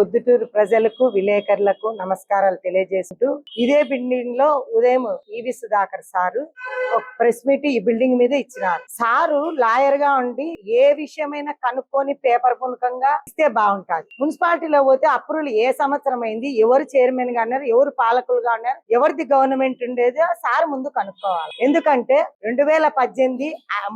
పొద్దుటూరు ప్రజలకు విలేకరులకు నమస్కారాలు తెలియజేస్తూ ఇదే బిల్డింగ్లో ఉదయం ఈవి సుధాకర్ సారు ఒక ప్రెస్ మీట్ ఈ బిల్డింగ్ మీద ఇచ్చినారు. సారు లాయర్గా ఉండి ఏ విషయమైనా కనుక్కొని పేపర్ పూనకంగా ఇస్తే బాగుంటది. మున్సిపాలిటీలో పోతే అప్రూవల్ ఏ సంవత్సరం అయింది ఎవరు చైర్మన్గా ఉన్నారు ఎవరు పాలకులుగా ఉన్నారు ఎవరిది గవర్నమెంట్ ఉండేది సార్ ముందు కనుక్కోవాలి. ఎందుకంటే రెండు వేల పద్దెనిమిది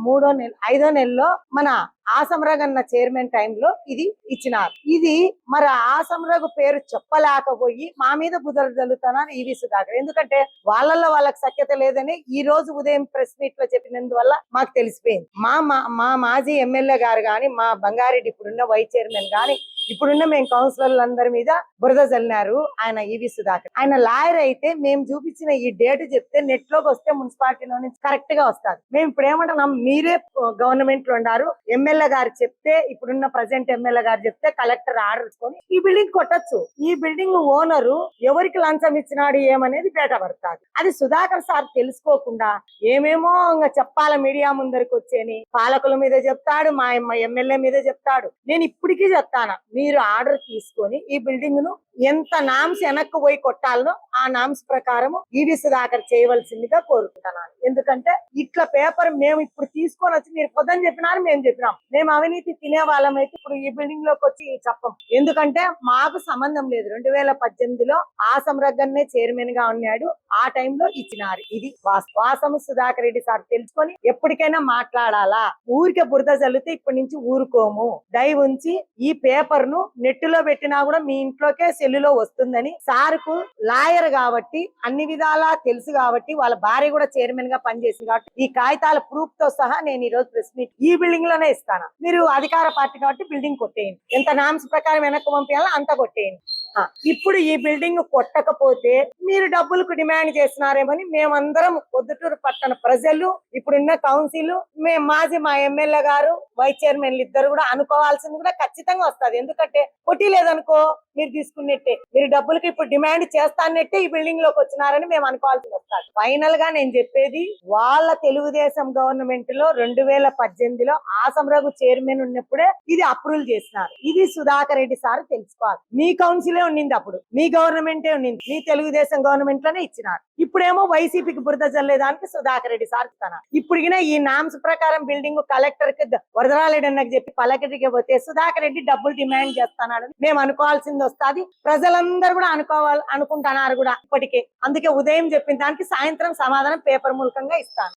మూడో నెల ఐదో నెలలో మన ఆసమరగన్న చైర్మన్ టైంలో ఇది ఇచ్చినారు. ఇది మరి ఆసమరగు పేరు చెప్పలేకపోయి మా మీద బుదలు జల్లుతానని ఈవి సుధాకర్ ఎందుకంటే వాళ్ళల్లో వాళ్ళకి సఖ్యత లేదని ఈ రోజు ఉదయం ప్రెస్ మీట్లో చెప్పినందువల్ల మాకు తెలిసిపోయింది. మా మా- మా మాజీ ఎమ్మెల్యే గారు గాని మా బంగారెడ్డి ఇప్పుడున్న వైస్ చైర్మన్ గాని ఇప్పుడున్న మేము కౌన్సిలర్లు అందరి మీద బురద జల్లినారు ఆయన ఈవి సుధాకర్. ఆయన లాయర్ అయితే మేము చూపించిన ఈ డేట్ చెప్తే నెట్లోకి వస్తే మున్సిపాలిటీలో నుంచి కరెక్ట్గా వస్తారు. మేము ఇప్పుడు ఏమంటున్నాం మీరే గవర్నమెంట్లో ఉన్నారు ఎమ్మెల్యే గారు చెప్తే ఇప్పుడున్న ప్రజెంట్ ఎమ్మెల్యే గారు చెప్తే కలెక్టర్ ఆర్డర్ ఇచ్చుకొని ఈ బిల్డింగ్ కొట్టచ్చు. ఈ బిల్డింగ్ ఓనరు ఎవరికి లంచం ఇచ్చినాడు ఏమనేది బయట పడతారు అది సుధాకర్ సార్ తెలుసుకోకుండా ఏమేమో ఇంకా చెప్పాల మీడియా ముందరికి వచ్చేని పాలకుల మీద చెప్తాడు మా ఎమ్మెల్యే మీద చెప్తాడు. నేను ఇప్పటికీ చెప్తాను మీరు ఆర్డర్ తీసుకొని ఈ బిల్డింగ్ను ఎంత నామ్స్ వెనక్కు పోయి కొట్టాలనో ఆ నామ్స్ ప్రకారం ఈవి సుధాకర్ చేయవలసిందిగా కోరుకుంటున్నాను. ఎందుకంటే ఇట్లా పేపర్ మేము ఇప్పుడు తీసుకొని వచ్చి మీరు పొద్దని చెప్పినారు మేము చెప్పినాం. మేము అవినీతి తినే వాళ్ళం అయితే ఇప్పుడు ఈ బిల్డింగ్లోకి వచ్చి చెప్పం. ఎందుకంటే మాకు సంబంధం లేదు. రెండు వేల పద్దెనిమిదిలో ఆసం రగ్గన్నే చైర్మన్గా ఉన్నాడు. ఆ టైంలో ఇచ్చినారు. ఇది వాస్- వాసము సుధాకర్ రెడ్డి సార్ తెలుసుకొని ఎప్పటికైనా మాట్లాడాలా? ఊరికే బురద చల్లితే ఇప్పటి నుంచి ఊరుకోము. దయ ఉంచి ఈ పేపర్ ను నెట్లో పెట్టినా కూడా మీ ఇంట్లోకే సెల్లులో వస్తుందని సార్కు లాయర్ కాబట్టి అన్ని విధాలా తెలుసు కాబట్టి వాళ్ళ భార్య కూడా చైర్మన్గా పనిచేసింది కాబట్టి ఈ కాగితాల ప్రూఫ్తో సహా నేను ఈ రోజు ప్రెస్ మీట్ ఈ బిల్డింగ్లోనే ఇస్తాను. మీరు అధికార పార్టీ కాబట్టి బిల్డింగ్ కొట్టేయండి. ఎంత నామ్స్ ప్రకారం వెనక్కి పంపించాలో అంత కొట్టేయండి. ఇప్పుడు ఈ బిల్డింగ్ కొట్టకపోతే మీరు డబ్బులకు డిమాండ్ చేస్తున్నారేమని మేమందరం పొద్దుటూరు పట్టణ ప్రజలు ఇప్పుడున్న కౌన్సిల్ మేము మాజీ మా ఎమ్మెల్యే గారు వైస్ చైర్మన్లు ఇద్దరు కూడా అనుకోవాల్సింది కూడా ఖచ్చితంగా వస్తది. ఎందుకంటే కొట్టి లేదనుకో మీరు తీసుకున్నట్టే మీరు డబ్బులకి ఇప్పుడు డిమాండ్ చేస్తానట్టే ఈ బిల్డింగ్లోకి వచ్చినారని మేము అనుకోవాల్సి వస్తుంది. ఫైనల్గా నేను చెప్పేది వాళ్ళ తెలుగుదేశం గవర్నమెంట్లో రెండు వేల పద్దెనిమిదిలో ఆసమరగు చైర్మన్ ఉన్నప్పుడే ఇది అప్రూవల్ చేసినారు. ఇది సుధాకర్ రెడ్డి సార్ తెలుసుకోవాలి. మీ కౌన్సిలే ఉండింది అప్పుడు మీ గవర్నమెంటే ఉండింది మీ తెలుగుదేశం గవర్నమెంట్లోనే ఇచ్చినారు. ఇప్పుడేమో వైసీపీకి బురద జల్లేదానికి సుధాకర్ రెడ్డి సార్ ఇస్తున్నారు. ఇప్పుడు ఈ నామ్స్ ప్రకారం బిల్డింగ్ కలెక్టర్కి వరదరాలేడన్నకు చెప్పి పలకరికి పోతే సుధాకర్ రెడ్డి డబ్బులు డిమాండ్ చేస్తానని మేము అనుకోవాల్సింది వస్తుంది. ప్రజలందరూ కూడా అనుకోవాలి అనుకుంటున్నారు కూడా ఇప్పటికే. అందుకే ఉదయం చెప్పిన దానికి సాయంత్రం సమాధానం పేపర్ మూలకంగా ఇస్తాను.